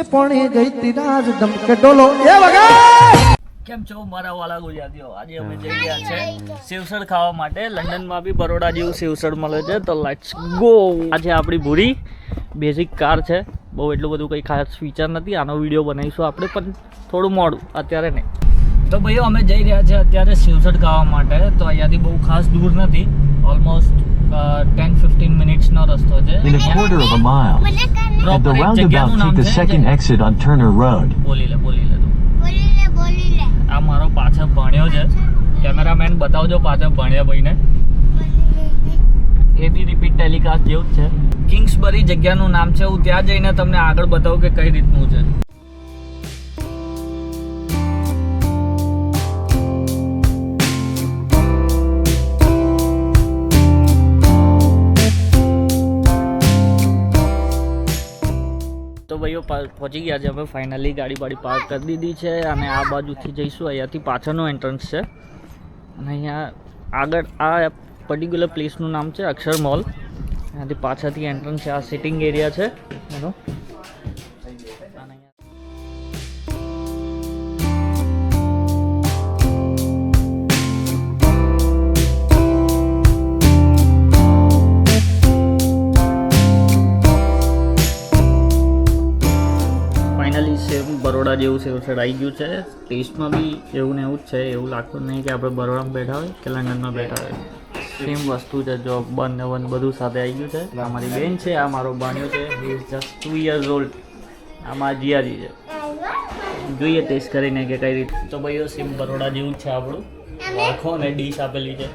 કે પોણી ગઈ તિરાજ ધમકે ડોલો. એ વગર! કેમ છો? મારા વાલા ગુજરાતીઓ આજે અમે જઈ રહ્યા છે સેવસળ ખાવા માટે. લંડનમાં બી બરોડા જેવું સેવસળ મળે છે તો લેટ્સ ગો આજે આપણી ભૂરી બેઝિક કાર છે. બહુ એટલું બધું કંઈ ખાસ ફીચર નથી. આનો વીડિયો બનાવીશું આપણે પણ થોડું મોડું અત્યારે નહીં. તો ભાઈઓ અમે જઈ રહ્યા છે અત્યારે સેવસળ ખાવા માટે તો અહીંયાથી બહુ ખાસ દૂર નથી. ઓલમોસ્ટ ટેન ફિફ્ટીન મિનિટ્સનો રસ્તો છે In a quarter of a mile, at the roundabout, take the second exit on Turner Road. બોલી લે બોલી લે તું. બોલી લે બોલી લે આ મારો પાછળ ભણ્યો છે. કેમેરામેન બતાવજો પાછળ ભણ્યા ભાઈને. એ બી રિપીટ ટેલિકાસ્ટ જેવું જ છે. કિંગ્સબરી જગ્યાનું નામ છે હું ત્યાં જઈને તમને આગળ બતાવું કે કઈ રીતનું છે. ભાઈઓ પહોંચી ગયા છે અમે ફાઇનલી ગાડી બાડી પાર્ક કરી દીધી છે અને આ બાજુથી જઈશું. અહીંયાથી પાછળનું એન્ટ્રન્સ છે. અને અહીંયા આગળ આ પર્ટિક્યુલર પ્લેસનું નામ છે અક્ષર મોલ અહીંયાથી પાછળથી એન્ટ્રન્સ છે. આ સિટિંગ એરિયા છે. એનો. સેમ બરોડા જેવું સેવસેડ આવી ગયું છે. ટેસ્ટમાં બી એવું ને એવું જ છે એવું લાગતું નહીં કે આપણે બરોડામાં બેઠા હોય કે લંડનમાં બેઠા હોય. સેમ વસ્તુ છે જોબ બંધ ને બંધ સાથે આવી ગયું છે. આ મારી બેન છે આ મારો બાણ્યો છે he is just two years old આ મારા જીયાજી છે. જોઈએ ટેસ્ટ કરીને કે કઈ રીતે. તો ભાઈઓ સેમ બરોડા જેવું જ છે આપણું. આખો ને ડીશ આપેલી છે.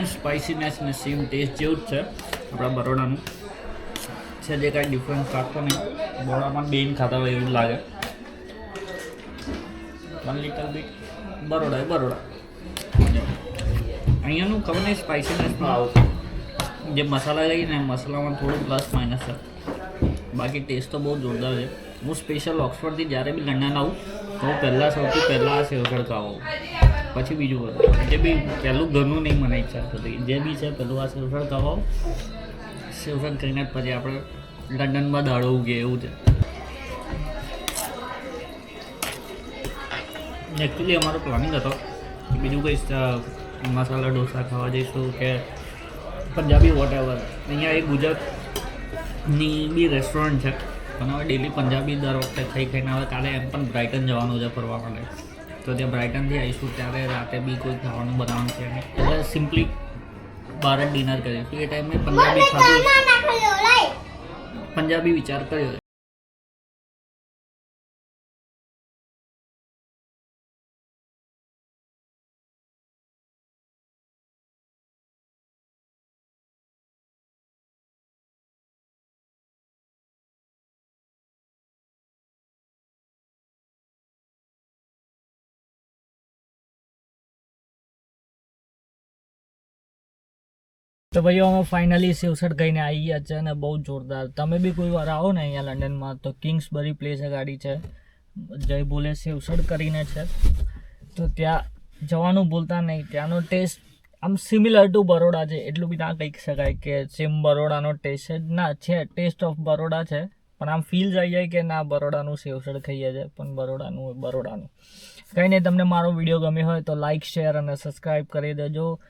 સેમ સ્પાઇસીનેસ ને સેમ ટેસ્ટ જેવું જ છે આપણા બરોડાનું. છે જે કાંઈ ડિફરન્સ રાખતો નહીં. બરોડામાં બેન ખાતા હોય એવું લાગે. One little bit Baroda Baroda. અહીંયાનું ખબર નહીં સ્પાઇસીનેસમાં આવતું જે મસાલા લઈ ને, મસાલામાં થોડું પ્લસ માઇનસ છે. બાકી ટેસ્ટ તો બહુ જોરદાર છે. હું સ્પેશિયલ ઓક્સફર્ડથી જ્યારે બી લંડન આવું, તો પહેલાં સૌથી પહેલાં આ સેવખડ ખાવા આવું પછી બીજું જે બી પહેલું ઘરનું નહીં મને ઈચ્છા થતી. જે બી છે, પહેલું આ શિવસણ ખાવા શિવસણ સેવસળ કરીને પછી આપણે લંડનમાં દાડો ઉગે, એવું છે. એકચ્યુઅલી અમારો પ્લાનિંગ હતો બીજું કંઈ મસાલા ઢોસા ખાવા જઈશું કે પંજાબી વોટ એવર અહીંયા એક ગુજરાતની બી રેસ્ટોરન્ટ છે. પણ હવે ડેલી પંજાબી દર વખતે ખાઈ ખાઈને હવે કાલે એમ પણ બ્રાઇટન જવાનું છે ફરવા માટે. તો ત્યાં બ્રાઇટનથી આવીશું ત્યારે રાતે બી કોઈ ખાવાનું બનાવવાનું છે નહીં. એટલે સિમ્પલી બહાર જ ડિનર કરીશું એ ટાઈમે પંજાબી ખાધું. પંજાબી વિચાર કર્યો. તો ભાઈઓ અમે ફાઇનલી શિવસર ગઈને આવી ગયા છે અને બહુ જોરદાર. તમે બી કોઈ વાર આવો ને અહીંયા લંડનમાં, તો કિંગ્સબરી પ્લેસ ગાડી છે. જય બોલે શિવસર કરીને છે. તો ત્યાં જવાનું ભૂલતા નહીં. ત્યાંનો ટેસ્ટ આમ સિમિલર ટુ બરોડા છે. એટલું બી ના કહી શકાય કે સેમ બરોડાનો ટેસ્ટ ના, છે ટેસ્ટ ઓફ બરોડા છે. પણ આમ ફીલ આવી જાય કે ના, બરોડાનું સેવસળ ખાઈએ છે. પણ બરોડાનું બરોડાનું. કંઈ નહીં, તમને મારો વીડિયો ગમ્યો હોય તો લાઇક શેર અને સબસ્ક્રાઈબ કરી દેજો.